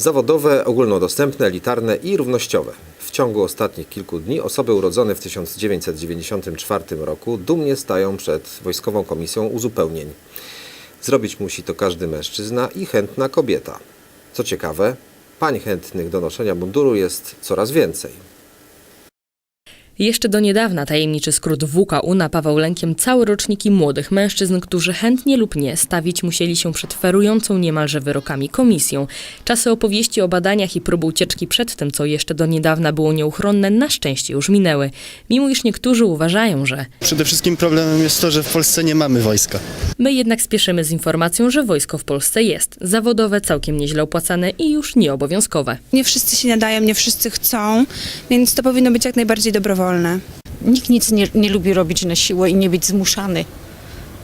Zawodowe, ogólnodostępne, elitarne i równościowe. W ciągu ostatnich kilku dni osoby urodzone w 1994 roku dumnie stają przed Wojskową Komisją Uzupełnień. Zrobić musi to każdy mężczyzna i chętna kobieta. Co ciekawe, pań chętnych do noszenia munduru jest coraz więcej. Jeszcze do niedawna tajemniczy skrót WKU napawał lękiem całe roczniki młodych mężczyzn, którzy chętnie lub nie stawić musieli się przed ferującą niemalże wyrokami komisją. Czasy opowieści o badaniach i próby ucieczki przed tym, co jeszcze do niedawna było nieuchronne, na szczęście już minęły. Mimo iż niektórzy uważają, że Przede wszystkim problemem jest to, że w Polsce nie mamy wojska. my jednak spieszymy z informacją, że wojsko w Polsce jest zawodowe, całkiem nieźle opłacane i już nieobowiązkowe. Nie wszyscy się nadają, nie wszyscy chcą, więc to powinno być jak najbardziej dobrowolne. Nikt nic nie, nie lubi robić na siłę i nie być zmuszany.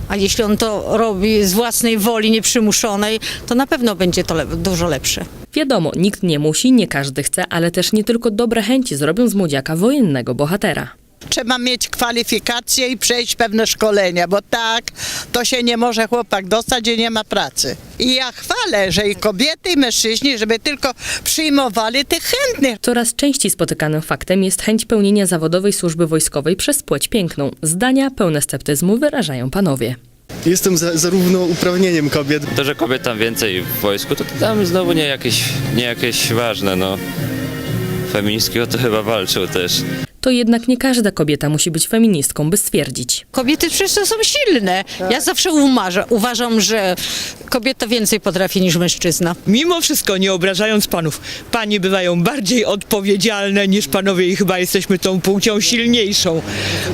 A jeśli on to robi z własnej woli, nieprzymuszonej, to na pewno będzie to le- dużo lepsze. Wiadomo, nikt nie musi, nie każdy chce, ale też nie tylko dobre chęci zrobią z młodziaka wojennego bohatera. Trzeba mieć kwalifikacje i przejść pewne szkolenia, bo tak to się nie może chłopak dostać, gdzie nie ma pracy. I ja chwalę, że i kobiety, i mężczyźni, żeby tylko przyjmowali tych chętnych. Coraz częściej spotykanym faktem jest chęć pełnienia zawodowej służby wojskowej przez płeć piękną. Zdania pełne sceptyzmu wyrażają panowie. Jestem za, zarówno uprawnieniem kobiet, To, że kobiet tam więcej w wojsku, to tam znowu nie jakieś, nie jakieś ważne, no. Feministki o to chyba walczą też. To jednak nie każda kobieta musi być feministką, by stwierdzić. Kobiety przecież to są silne. Ja zawsze umarzę, uważam, że kobieta więcej potrafi niż mężczyzna. Mimo wszystko, nie obrażając panów, panie bywają bardziej odpowiedzialne niż panowie i chyba jesteśmy tą płcią silniejszą.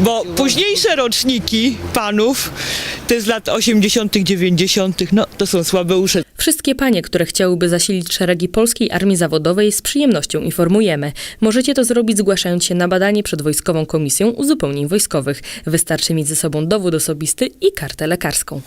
Bo późniejsze roczniki panów, te z lat 80., 90., no to są słabeusze. Wszystkie panie, które chciałyby zasilić szeregi polskiej armii zawodowej, z przyjemnością informujemy. Możecie to zrobić zgłaszając się na badanie przed Wojskową Komisją Uzupełnień Wojskowych. Wystarczy mieć ze sobą dowód osobisty i kartę lekarską.